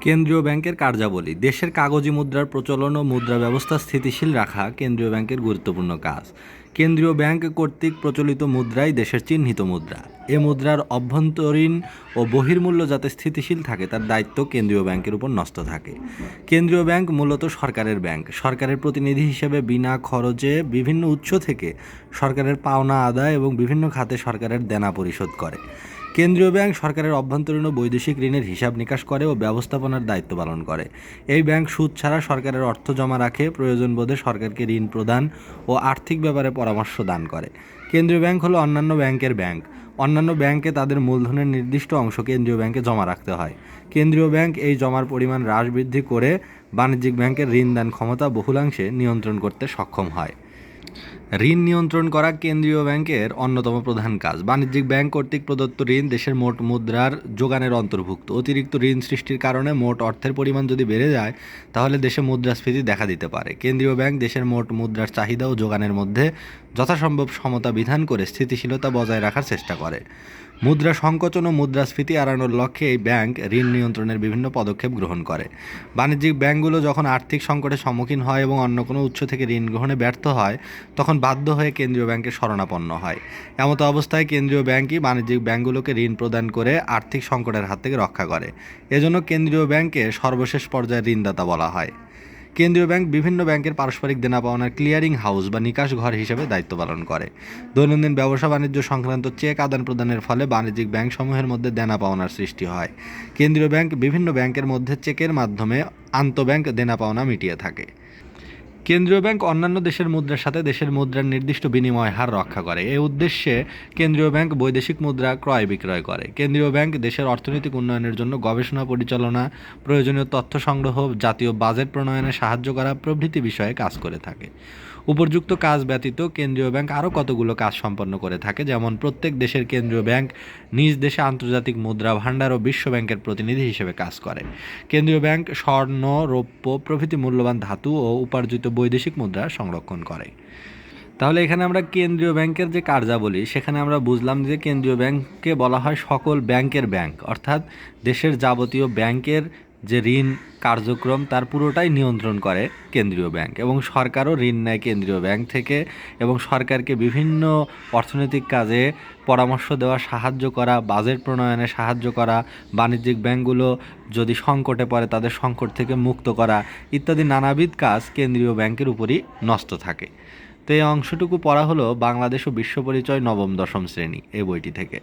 কেন্দ্রীয় ব্যাংকের কার্যাবলী, দেশের কাগজি মুদ্রার প্রচলন ও মুদ্রা ব্যবস্থা স্থিতিশীল রাখা কেন্দ্রীয় ব্যাংকের গুরুত্বপূর্ণ কাজ। কেন্দ্রীয় ব্যাংক কর্তৃক প্রচলিত মুদ্রাই দেশের চিহ্নিত মুদ্রা। এ মুদ্রার অভ্যন্তরীণ ও বহির্মূল্য যাতে স্থিতিশীল থাকে, তার দায়িত্ব কেন্দ্রীয় ব্যাংকের উপর ন্যস্ত থাকে। কেন্দ্রীয় ব্যাংক মূলত সরকারের ব্যাংক। সরকারের প্রতিনিধি হিসেবে বিনা খরচে বিভিন্ন উৎস থেকে সরকারের পাওনা আদায় এবং বিভিন্ন খাতে সরকারের দেনা পরিশোধ করে। কেন্দ্রীয় ব্যাংক সরকারের অভ্যন্তরীণ ও বৈদেশিক ঋণের হিসাব নিকাশ করে ও ব্যবস্থাপনার দায়িত্ব পালন করে। এই ব্যাংক সুদ ছাড়া সরকারের অর্থ জমা রাখে, প্রয়োজন বোধে সরকারকে ঋণ প্রদান ও আর্থিক ব্যাপারে পরামর্শ দান করে। কেন্দ্রীয় ব্যাংক হলো অন্যান্য ব্যাংকের ব্যাংক। অন্যান্য ব্যাংকে তাদের মূলধনের নির্দিষ্ট অংশ কেন্দ্রীয় ব্যাংকে জমা রাখতে হয়। কেন্দ্রীয় ব্যাংক এই জমার পরিমাণ হ্রাস বৃদ্ধি করে বাণিজ্যিক ব্যাংকের ঋণ দান ক্ষমতা বহুলাংশে নিয়ন্ত্রণ করতে সক্ষম হয়। ঋণ নিয়ন্ত্রণ করা কেন্দ্রীয় ব্যাংকের অন্যতম প্রধান কাজ। বাণিজ্যিক ব্যাংক কর্তৃক প্রদত্ত ঋণ দেশের মোট মুদ্রার যোগানের অন্তর্ভুক্ত। অতিরিক্ত ঋণ সৃষ্টির কারণে মোট অর্থের পরিমাণ যদি বেড়ে যায়, তাহলে দেশে মুদ্রাস্ফীতি দেখা দিতে পারে। কেন্দ্রীয় ব্যাংক দেশের মোট মুদ্রার চাহিদা ও যোগানের মধ্যে যথাসম্ভব সমতা বিধান করে স্থিতিশীলতা বজায় রাখার চেষ্টা করে। মুদ্রা সংকোচন ও মুদ্রাস্ফীতি এড়ানোর লক্ষ্যে এই ব্যাংক ঋণ নিয়ন্ত্রণের বিভিন্ন পদক্ষেপ গ্রহণ করে। বাণিজ্যিক ব্যাংকগুলো যখন আর্থিক সংকটের সম্মুখীন হয় এবং অন্য কোনো উৎস থেকে ঋণ গ্রহণে ব্যর্থ হয়, তখন বাধ্য হয়ে কেন্দ্রীয় ব্যাংকের শরণাপন্ন হয়। এমতো অবস্থায় কেন্দ্রীয় ব্যাংকই বাণিজ্যিক ব্যাংকগুলোকে ঋণ প্রদান করে আর্থিক সংকটের হাত থেকে রক্ষা করে। এজন্য কেন্দ্রীয় ব্যাংকে সর্বশেষ পর্যায়ে ঋণদাতা বলা হয়। কেন্দ্রীয় ব্যাংক বিভিন্ন ব্যাংকের পারস্পরিক দেনা পাওনার ক্লিয়ারিং হাউস বা নিকাশ ঘর হিসেবে দায়িত্ব পালন করে। দৈনন্দিন ব্যবসা বাণিজ্য সংক্রান্ত চেক আদান প্রদানের ফলে বাণিজ্যিক ব্যাংকসমূহের মধ্যে দেনা পাওনার সৃষ্টি হয়। কেন্দ্রীয় ব্যাংক বিভিন্ন ব্যাংকের মধ্যে চেকের মাধ্যমে আন্তঃব্যাংক দেনা পাওনা মিটিয়ে থাকে। কেন্দ্রীয় ব্যাংক অন্যান্য দেশের মুদ্রার সাথে দেশের মুদ্রার নির্দিষ্ট বিনিময় হার রক্ষা করে। এই উদ্দেশ্যে কেন্দ্রীয় ব্যাংক বৈদেশিক মুদ্রা ক্রয় বিক্রয় করে। কেন্দ্রীয় ব্যাংক দেশের অর্থনৈতিক উন্নয়নের জন্য গবেষণা, পরিচালনা, প্রয়োজনীয় তথ্য সংগ্রহ, জাতীয় বাজেট প্রণয়নে সাহায্য করা প্রভৃতি বিষয়ে কাজ করে থাকে। উপযুক্ত কাজ ব্যতীত কেন্দ্রীয় ব্যাংক আরও কতগুলো কাজ সম্পন্ন করে থাকে? যেমন প্রত্যেক দেশের কেন্দ্রীয় ব্যাংক নিজ দেশে আন্তর্জাতিক মুদ্রা ভাণ্ডার ও বিশ্ব ব্যাংকের প্রতিনিধি হিসেবে কাজ করে। কেন্দ্রীয় ব্যাংক স্বর্ণ, রৌপ্য, প্রভৃতি মূল্যবান ধাতু ও উপার্জিত বৈদেশিক মুদ্রা সংরক্ষণ করে। তাহলে এখানে আমরা কেন্দ্রীয় ব্যাংকের যে কার্যাবলী, সেখানে আমরা বুঝলাম যে কেন্দ্রীয় ব্যাংককে বলা হয় সকল ব্যাংকের ব্যাংক, অর্থাৎ দেশের যাবতীয় ব্যাংকের যে ঋণ কার্যক্রম তার পুরোটাই নিয়ন্ত্রণ করে কেন্দ্রীয় ব্যাংক এবং সরকারও ঋণ নেয় কেন্দ্রীয় ব্যাংক থেকে এবং সরকারকে বিভিন্ন অর্থনৈতিক কাজে পরামর্শ দেওয়া, সাহায্য করা, বাজেট প্রণয়নে সাহায্য করা, বাণিজ্যিক ব্যাংকগুলো যদি সংকটে পড়ে তাদের সংকট থেকে মুক্ত করা ইত্যাদি নানাবিধ কাজ কেন্দ্রীয় ব্যাংকের উপরই নষ্ট থাকে। তো এই অংশটুকু পড়া হলো বাংলাদেশ ও বিশ্ব পরিচয় নবম দশম শ্রেণি, এই বইটি থেকে।